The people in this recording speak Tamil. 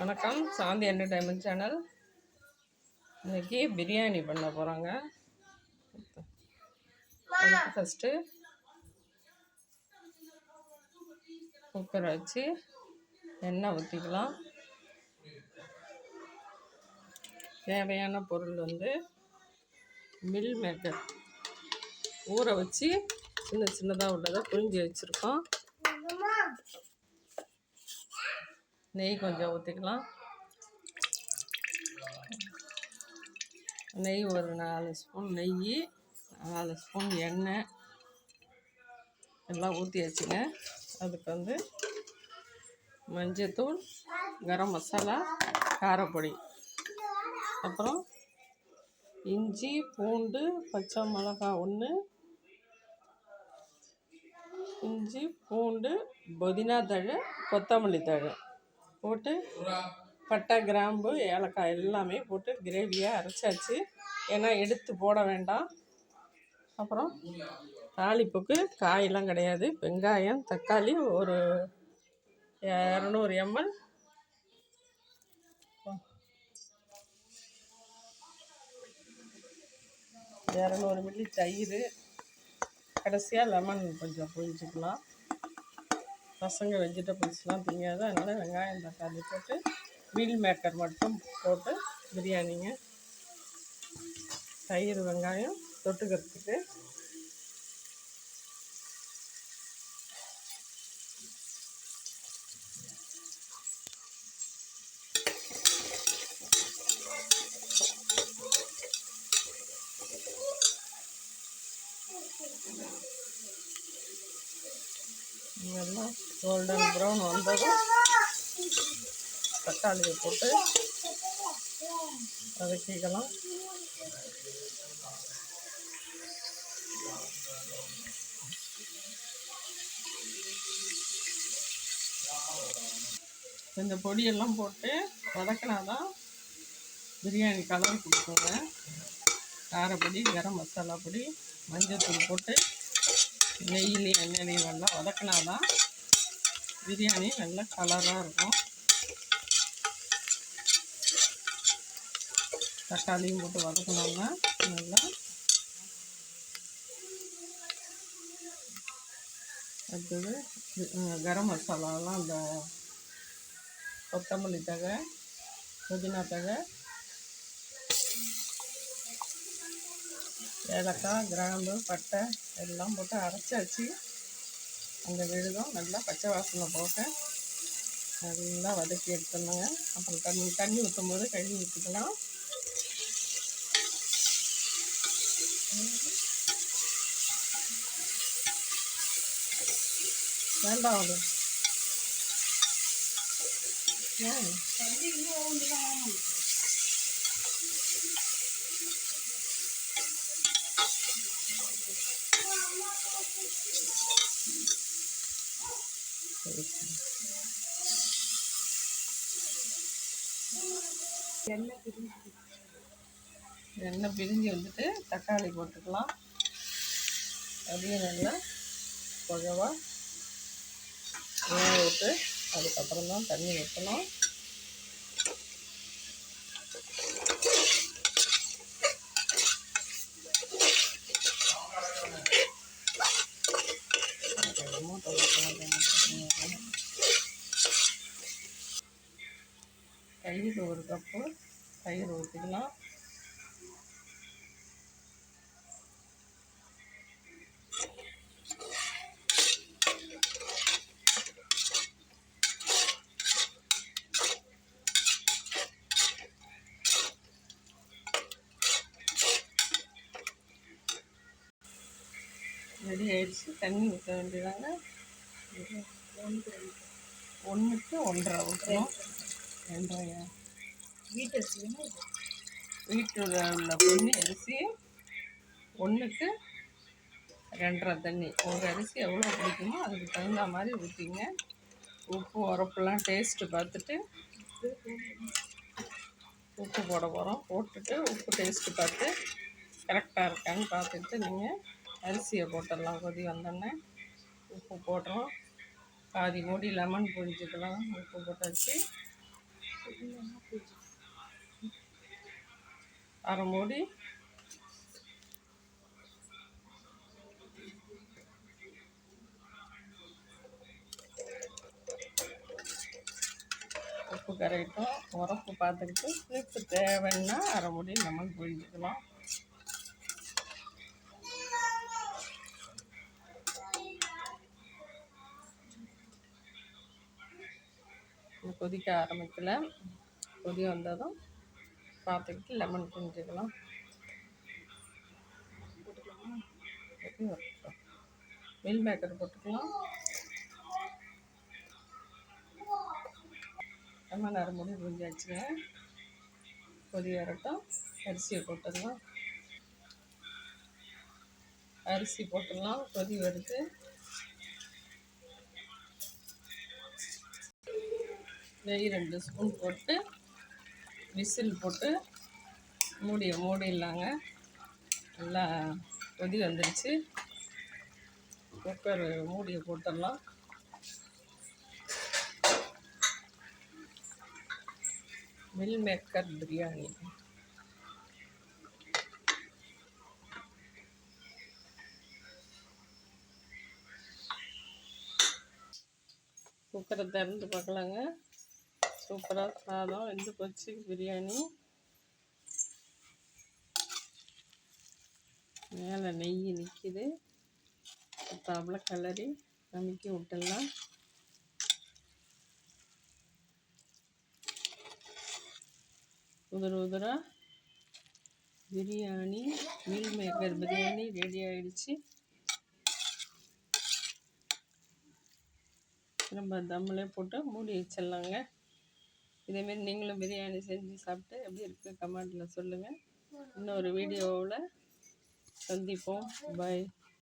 வணக்கம். சாந்தி என்டர்டைன்மெண்ட் சேனல் இன்னைக்கு பிரியாணி பண்ண போகிறாங்க ஃபஸ்ட்டு குக்கரை வச்சு எண்ணெய் ஊற்றிக்கலாம் தேவையான பொருள் வந்து மில் மேக்கர் ஊற வச்சு சின்ன சின்னதாக உள்ளதை புரிஞ்சு வச்சுருக்கோம். நெய் கொஞ்சம் ஊற்றிக்கலாம் நெய் ஒரு நாலு ஸ்பூன் நெய் நாலு ஸ்பூன் எண்ணெய். எல்லாம் ஊற்றி வச்சுங்க அதுக்கு வந்து மஞ்சத்தூள் கரம் மசாலா காரப்பொடி. அப்புறம் இஞ்சி பூண்டு பச்சை மிளகா ஒன்று இஞ்சி பூண்டு புதினா தழை கொத்தமல்லி தழை. போட்டு பட்டை கிராம்பு ஏலக்காய் எல்லாமே போட்டு கிரேவியாக அரைச்சாச்சு. ஏன்னா எடுத்து போட வேண்டாம். அப்புறம் தாளிப்புக்கு காயெல்லாம் கிடையாது. வெங்காயம் தக்காளி ஒரு இரநூறு எம்எல். இரநூறு மில்லி தயிர். கடைசியாக லெமன் கொஞ்சம் புழிஞ்சிக்கலாம். பசங்க வெஜிடபிள்ஸ்லாம் திங்காது அதனால் வெங்காயம் தக்காளி போட்டு மீல் மேக்கர் மட்டும் போட்டு பிரியாணிங்க. தயிர் வெங்காயம் தொட்டுக்கிறதுக்கு. நல்லா கோல்டன் ப்ரௌன் வந்ததும் தக்காளியை போட்டு வதக்கிக்கலாம். இந்த பொடியெல்லாம் போட்டு வதக்கினாதான் பிரியாணி கலர் கொடுக்குங்க. காரப்பொடி கரம் மசாலா பொடி மஞ்சள் தூள் போட்டு நெய்யிலையும் எண்ணெயிலையும் நல்லா வதக்கினாதான் பிரியாணி நல்லா கலராக இருக்கும். தக்காளியும் போட்டு வதக்கணுங்க நல்லா அடுத்தது கரம் மசாலாலாம் அந்த கொத்தமல்லி தகை புதினா தகை ஏலக்காய் கிராம்பு பட்டை எல்லாம் போட்டு அரைச்சாச்சு. அந்த விழுதும் நல்லா பச்சை வாசனை போட்டு நல்லா வதக்கி எடுத்துடணுங்க. அப்புறம் தண்ணி தண்ணி ஊற்றும் போது கழுவி ஊற்றிக்கலாம் வேண்டாம் அது. ஏன்? எண்ணெய் பிரிஞ்சு வந்துட்டு தக்காளி போட்டுக்கலாம். அதையும் நல்லா குழவா வேக விட்டு அதுக்கப்புறம் தான் தண்ணி வைக்கணும் தயிர் ஒரு கப்பு தயிர் ஊற்றிக்கலாம். ரெடி ஆயிடுச்சு. தண்ணி ஊற்ற வேண்டியதாங்க. ஒன்றுக்கு ஒன்றரை ஊற்றணும் ரெண்டரையா வீட்டு அரிசி வீட்டில் உள்ள பொண்ணு அரிசி ஒன்றுக்கு ரெண்டரை தண்ணி. ஒரு அரிசி எவ்வளோ பிடிக்குமோ அதுக்கு தகுந்த மாதிரி ஊற்றிங்க உப்பு உரப்புலாம் டேஸ்ட்டு பார்த்துட்டு உப்பு போட போகிறோம் போட்டுட்டு உப்பு டேஸ்ட்டு பார்த்து கரெக்டாக இருக்கான்னு பார்த்துட்டு நீங்கள் அரிசியை போட்டுடலாம். கொதி வந்தோடனே உப்பு போடுறோம். பாதி மூடி லெமன் புழிஞ்சிக்கலாம். உப்பு போட்டாச்சு. அரை மூடி உப்பு கரையிட்டோம். உரப்பு பார்த்துக்கிட்டு புளிப்பு தேவைன்னா அரை மூடி லெமன் புழிஞ்சிக்கலாம் கொதிக்க ஆரம்பிக்கல. கொதி வந்ததும் பார்த்துக்கிட்டு லெமன் புரிஞ்சுக்கலாம் மில் மேக்கர் போட்டுக்கலாம். லெமன் அரைமுடி புரிஞ்சாச்சுங்க கொதி வரட்டும். அரிசியை போட்டுடலாம். அரிசி போட்டுடலாம். கொதி வருது. நெய் ரெண்டு ஸ்பூன் போட்டு விசில் போட்டு மூடிய மூடிடலாங்க. நல்லா கொதி வந்துடுச்சு குக்கர் மூடியை போட்டுடலாம். மில் மேக்கர் பிரியாணி குக்கரை திறந்து பார்க்கலாங்க. சூப்பராக சாதம் வெந்து போச்சு பிரியாணி. மேலே நெய் நிற்கிது தாப்புல கலரி நமக்கி விட்டுடலாம். உதிர உதிரா biryani meal maker biryani ready ஆயிடுச்சு. நம்ம தம்மிலே போட்டு மூடி வச்சிடலாங்க. இதேமாரி நீங்களும் பிரியாணி செஞ்சு சாப்பிட்டு எப்படி இருக்குது கமெண்டில் சொல்லுங்கள் இன்னொரு வீடியோவில் சந்திப்போம். பாய்